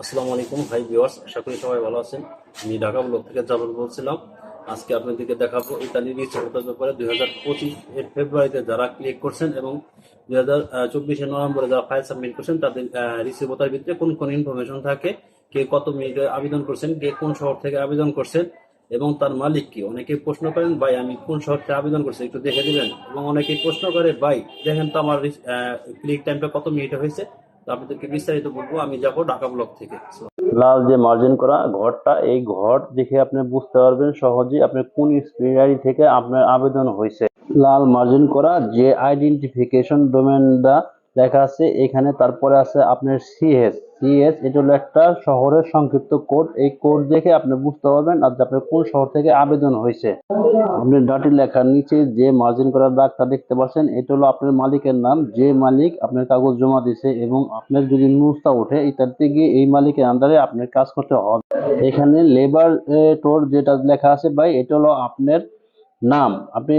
আসসালামু আলাইকুম ভাই ভিউয়ার্স, আশা করি সবাই ভালো আছেন। আমি ঢাকা ব্লক থেকে জাবর বলছিলাম। আজকে আপনাদেরকে দেখাবো ইতালি রিসোর্টের ব্যাপারে দুই হাজার পঁচিশ এর ফেব্রুয়ারিতে যারা ক্লিক করছেন এবং দুই হাজার চব্বিশে নভেম্বরে যারা ফাইল সাবমিট করছেন, তাদের রিসিভতার ভিতরে কোন কোন ইনফরমেশন থাকে, কে কত মিনিটে আবেদন করছেন, কে কোন শহর থেকে আবেদন করছেন এবং তার মালিক কি? অনেকে প্রশ্ন করেন, ভাই, আমি কোন শহর থেকে আবেদন করছি? একটু দেখে দিবেন। এবং অনেকে প্রশ্ন করে, ভাই, দেখেন তো আমার ক্লিক টাইমটা কত মিনিটে হয়েছে? আপনাদেরকে বিস্তারিত বলব, আমি যাব ঢাকা ব্লক থেকে। লাল যে মার্জিন করা, ঘরটা, এই ঘর দেখে আপনি বুঝতে পারবেন সহজেই আপনার কোন স্পিনারি থেকে আপনার আবেদন হয়েছে। লাল মার্জিন করা, যে আইডেন্টিফিকেশন ডোমেনটা লেখা আছে, এখানে তারপরে আছে আপনার সিএস সিএস এটা হলো একটা শহরের সংক্ষিপ্ত কোড। এই কোড দেখে আপনি বুঝতে পারবেন আর আপনার কোন শহর থেকে আবেদন হয়েছে। আপনি ডাটি লেখার নিচে যে মার্জিন করার দাগটা দেখতে পাচ্ছেন, এটা হলো আপনার মালিকের নাম। যে মালিক আপনার কাগজ জমা দিয়েছে এবং আপনার যদি নুস্তা ওঠে ইত্যাদি গিয়ে এই মালিকের আন্ডারে আপনার কাজ করতে হবে। এখানে লেবার টোর যেটা লেখা আছে ভাই, এটা হলো আপনার নাম। আপনি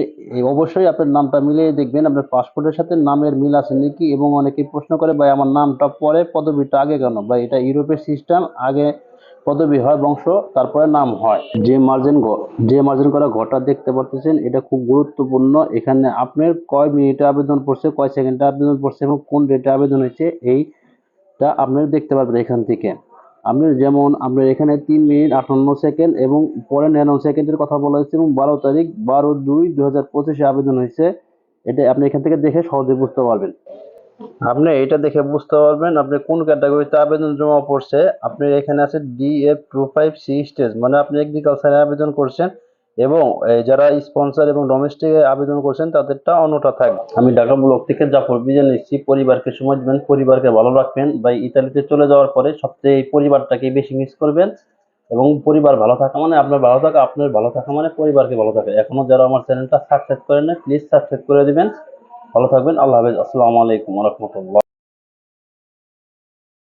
অবশ্যই আপনার নামটা মিলিয়ে দেখবেন, আপনার পাসপোর্টের সাথে নামের মিল আছে নাকি? এবং অনেকে প্রশ্ন করে, ভাই, আমার নামটা পরে পদবিটা আগে কেন? ভাই, এটা ইউরোপের সিস্টেম আগে পদবি হয়, বংশ, তারপরে নাম হয়। যে মার্জিন যে মার্জিন করা ঘরটা দেখতে পারতেছেন, এটা খুব গুরুত্বপূর্ণ। এখানে আপনার কয় মিনিটে আবেদন পড়ছে, কয় সেকেন্ডে আবেদন পড়ছে, এবং কোন ডেটে আবেদন হয়েছে, এইটা আপনারা দেখতে পারবেন এখান থেকে। আপনার যেমন আপনার এখানে তিন মিনিট আটান্ন সেকেন্ড এবং পরে নিরানব্বই সেকেন্ডের কথা বলা হয়েছে এবং বারো তারিখ বারো দুই দু হাজার পঁচিশে আবেদন হয়েছে। এটা আপনি এখান থেকে দেখে সহজে বুঝতে পারবেন। আপনি এটা দেখে বুঝতে পারবেন আপনি কোন ক্যাটাগরিতে আবেদন জমা পড়ছে। আপনি এখানে আছে D F two five C stage মানে আপনি এগ্রিকালচারে আবেদন করছেন। এবং যারা স্পন্সর এবং ডোমেস্টিকে আবেদন করছেন, তাদেরটা অন্যটা থাকবে। আমি ঢাকা ব্লক থেকে জাফর বিজয় নিচ্ছি। পরিবারকে সময় দেবেন, পরিবারকে ভালো রাখবেন। বা ইতালিতে চলে যাওয়ার পরে সবচেয়ে পরিবারটাকে বেশি মিস করবেন। এবং পরিবার ভালো থাকা মানে আপনার ভালো থাকা, আপনার ভালো থাকা মানে পরিবারকে ভালো থাকা। এখনও যারা আমার চ্যানেলটা সাবস্ক্রাইব করেন না প্লিজ সাবস্ক্রাইব করে দেবেন। ভালো থাকবেন, আল্লাহ হাফেজ। আসসালামু আলাইকুম রহমতুল্লাহ।